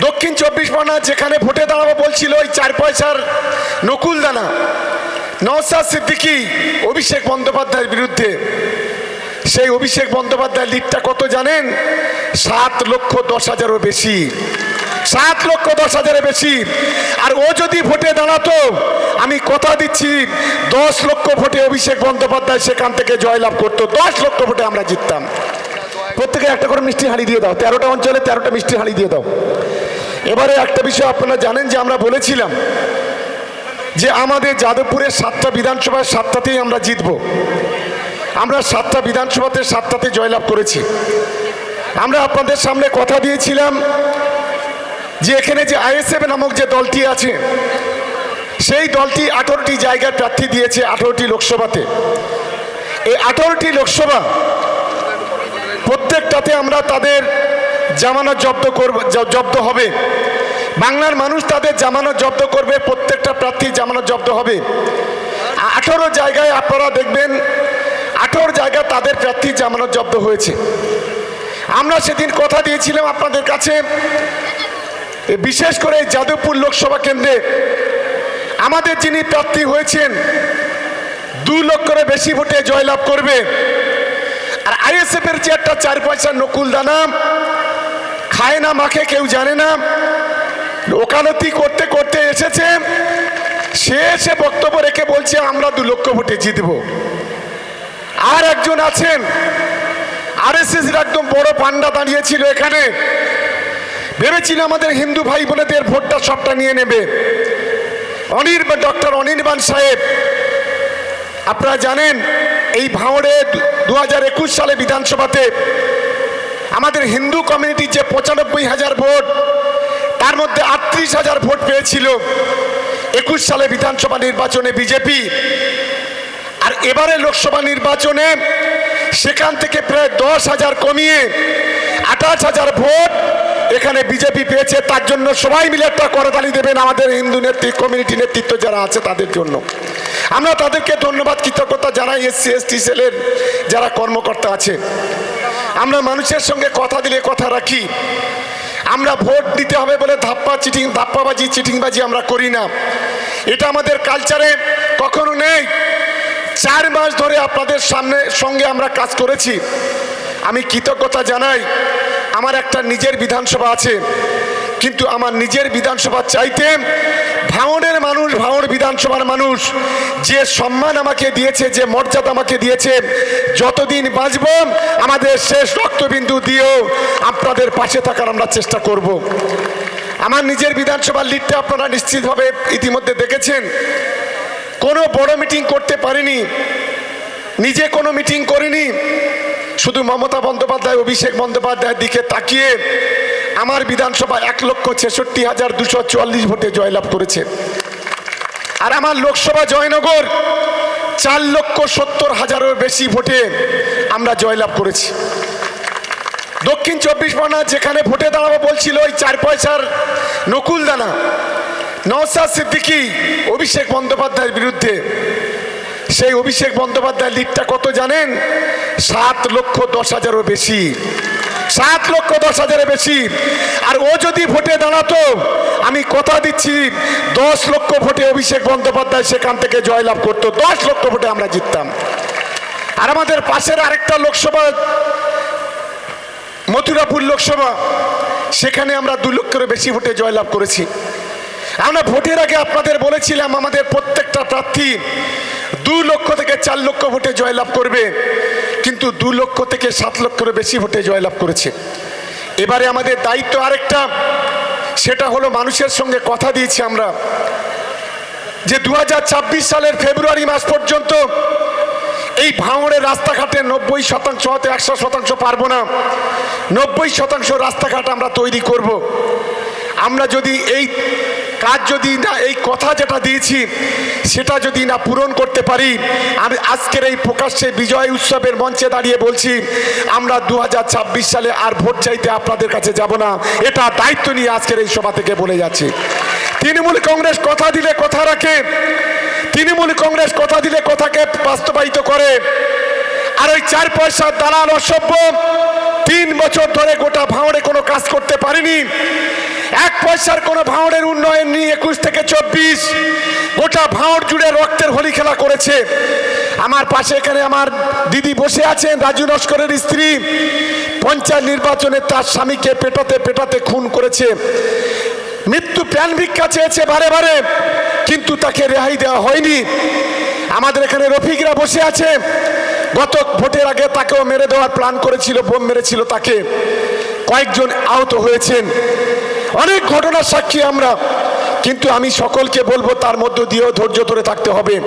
দক্ষিণ চব্বিশ পরগনা যেখানে ভোটে দাঁড়াবো বলছিল ওই চার পয়সার নকুল দানা নওসাদ সিদ্দিকি, অভিষেক বন্দ্যোপাধ্যায়ের বিরুদ্ধে। সেই অভিষেক বন্দ্যোপাধ্যায়ের লিডটা কত জানেন? সাত লক্ষ দশ হাজারও বেশি। সাত লক্ষ দশ হাজারের বেশি। আর ও যদি ভোটে দাঁড়াতো, আমি কথা দিচ্ছি, দশ লক্ষ ভোটে অভিষেক বন্দ্যোপাধ্যায় সেখান থেকে জয়লাভ করতো, দশ লক্ষ ভোটে আমরা জিততাম। প্রত্যেকে একটা করে মিষ্টি হাঁড়ি দিয়ে দাও। তেরোটা অঞ্চলে তেরোটা মিষ্টি হাঁড়ি দিয়ে দাও। এবারে একটা বিষয় আপনারা জানেন যে আমরা বলেছিলাম যে আমাদের যাদবপুরের সাতটা বিধানসভায় সাতটাতেই আমরা জিতব। আমরা সাতটা বিধানসভাতে সাতটাতে জয়লাভ করেছি। আমরা আপনাদের সামনে কথা দিয়েছিলাম যে এখানে যে আইএসএফ নামক যে দলটি আছে, সেই দলটি আঠারোটি জায়গায় প্রার্থী দিয়েছে আঠারোটি লোকসভাতে। এই আঠারোটি লোকসভা প্রত্যেকটাতে আমরা তাদের জামানত জব্দ করব জব্দ হবে। বাংলার মানুষ তাদের জামানত জব্দ করবে, প্রত্যেকটা প্রার্থী জামানত জব্দ হবে। আঠারো জায়গায় আপনারা দেখবেন, আঠারো জায়গায় তাদের প্রার্থী জামানত জব্দ হয়েছে। আমরা সেদিন কথা দিয়েছিলাম আপনাদের কাছে বিশেষ করে যাদবপুর লোকসভা কেন্দ্রে। আমাদের যিনি প্রার্থী হয়েছেন, দু লক্ষের বেশি ভোটে জয়লাভ করবে। আর আইএসএফ এর যে একটা চার পয়সার নকুল দানা খায় না মাখে, কেউ জানে না। ওকালতি করতে করতে এসেছে, সে এসে বক্তব্য রেখে বলছে, আমরা দু লক্ষ ভোটে জিতব। আর একজন আছেন আর এস একদম বড় পান্ডা দাঁড়িয়েছিল এখানে। ভেবেছিল আমাদের হিন্দু ভাই বোনেদের ভোটটা সবটা নিয়ে নেবে। অনির্বাণ ডক্টর অনির্বাণ সাহেব আপনারা জানেন, এই ভাঁড়ে দু হাজার একুশ সালে বিধানসভাতে আমাদের হিন্দু কমিউনিটির যে পঁচানব্বই হাজার ভোট, তার মধ্যে আটত্রিশ হাজার ভোট পেয়েছিল একুশ সালে বিধানসভা নির্বাচনে বিজেপি। আর এবারে লোকসভা নির্বাচনে সেখান থেকে প্রায় দশ হাজার কমিয়ে আঠাশ হাজার ভোট এখানে বিজেপি পেয়েছে। তার জন্য সবাই মিলে একটা করতালি দেবেন আমাদের হিন্দু নেতৃত্ব কমিউনিটি নেতৃত্ব যারা আছে তাদের জন্য। আমরা তাদেরকে ধন্যবাদ, কৃতজ্ঞতা জানাই এসসি, এসটি সেলের যারা কর্মকর্তা আছে। আমরা মানুষের সঙ্গে কথা দিলে কথা রাখি। আমরা ভোট দিতে হবে বলে ধাপ্পা চিটিং, ধাপ্পাবাজি, চিটিংবাজি আমরা করি না। এটা আমাদের কালচারে কখনো নেই। চার মাস ধরে আপনাদের সামনে, সঙ্গে আমরা কাজ করেছি। আমি কৃতজ্ঞতা জানাই। আমার একটা নিজের বিধানসভা আছে। কিন্তু আমার নিজের বিধানসভা চাইতে ভাঙনের মানুষ ভাঙড় বিধানসভার মানুষ, যে সম্মান আমাকে দিয়েছে, যে মর্যাদা আমাকে দিয়েছে, যতদিন বাঁচব, আমাদের শেষ রক্তবিন্দু দিয়েও আপনাদের পাশে থাকার আমরা চেষ্টা করব। আমার নিজের বিধানসভার লিডটা আপনারা নিশ্চিতভাবে ইতিমধ্যে দেখেছেন। কোনো বড় মিটিং করতে পারিনি। নিজে কোনো মিটিং করিনি। শুধু মমতা বন্দ্যোপাধ্যায়, অভিষেক বন্দ্যোপাধ্যায়ের দিকে তাকিয়ে আমার বিধানসভা এক লক্ষ ছেষট্টি হাজার দুশো চুয়াল্লিশ ভোটে জয়লাভ করেছে। আর আমার লোকসভা জয়নগর চার লক্ষ সত্তর হাজারের বেশি ভোটে আমরা জয়লাভ করেছি। দক্ষিণ চব্বিশ পরগনা যেখানে ভোটে দাঁড়াবো বলছিল ওই চার পয়সার নকুল দানা নওসাদ সিদ্দিকি, অভিষেক বন্দ্যোপাধ্যায়ের বিরুদ্ধে। সেই অভিষেক বন্দ্যোপাধ্যায়ের লিডটা কত জানেন? সাত লক্ষ দশ হাজারও বেশি। সাত লক্ষ দশ হাজারের বেশি। আর ও যদি ভোটে দাঁড়াতো, আমি কথা দিচ্ছি, দশ লক্ষ ভোটে অভিষেক বন্দ্যোপাধ্যায় সেখান থেকে জয়লাভ করতো, দশ লক্ষ ভোটে আমরা জিততাম। আর আমাদের পাশের আরেকটা লোকসভা, মথুরাপুর লোকসভা, সেখানে আমরা দু লক্ষেরও বেশি ভোটে জয়লাভ করেছি। আমরা ভোটের আগে আপনাদের বলেছিলাম, আমাদের প্রত্যেকটা প্রার্থী দু লক্ষ থেকে চার লক্ষ ভোটে জয়লাভ করবে, কিন্তু দু লক্ষ থেকে সাত লক্ষেরও বেশি ভোটে জয়লাভ করেছে এবারে আমাদের দায়িত্ব আরেকটা, সেটা হলো মানুষের সঙ্গে কথা দিয়েছি আমরা, যে দু হাজার ছাব্বিশ সালের ফেব্রুয়ারি মাস পর্যন্ত এই ভাঙড়ের রাস্তাঘাটে নব্বই শতাংশ হয়তো একশো শতাংশ পারব না, নব্বই শতাংশ রাস্তাঘাট আমরা তৈরি করব। আমরা যদি এই কাজ যদি না, এই কথা যেটা দিয়েছি, সেটা যদি না পূরণ করতে পারি, আমি আজকের এই প্রকাশ্যে বিজয় উৎসবের মঞ্চে দাঁড়িয়ে বলছি, আমরা দু হাজার ছাব্বিশ সালে আর ভোট চাইতে আপনাদের কাছে যাব না। এটা দায়িত্ব নিয়ে আজকের এই সভা থেকে বলে যাচ্ছি। তৃণমূল কংগ্রেস কথা দিলে কথা রাখে, তৃণমূল কংগ্রেস কথা দিলে কথাকে বাস্তবায়িত করে, আর ওই চার পয়সার দালাল অসভ্য, তিন বছর ধরে গোটা ভাঁড়ে কোনো কাজ করতে পারেনি। এক পয়সার কোনো ভাঁড়ের উন্নয়ন নেই একুশ থেকে চব্বিশ। গোটা ভাঁড় জুড়ে রক্তের হোলি খেলা করেছে। আমার পাশে এখানে আমার দিদি বসে আছেন, রাজু নস্করের স্ত্রী। পঞ্চায়েত নির্বাচনে তার স্বামীকে পেটাতে পেটাতে খুন করেছে। মৃত্যু প্রাণ ভিক্ষা চেয়েছে বারে বারে, কিন্তু তাকে রেহাই দেওয়া হয়নি। আমাদের এখানে রফিকরা বসে আছে। গত ভোটের আগে তাকেও মেরে দেওয়ার প্ল্যান করেছিল, বোম মেরেছিল তাকে। কয়েকজন আহত হয়েছেন। অনেক ঘটনার সাক্ষী আমরা। কিন্তু আমি সকলকে বলব, তার মধ্য দিয়েও ধৈর্য ধরে থাকতে হবে।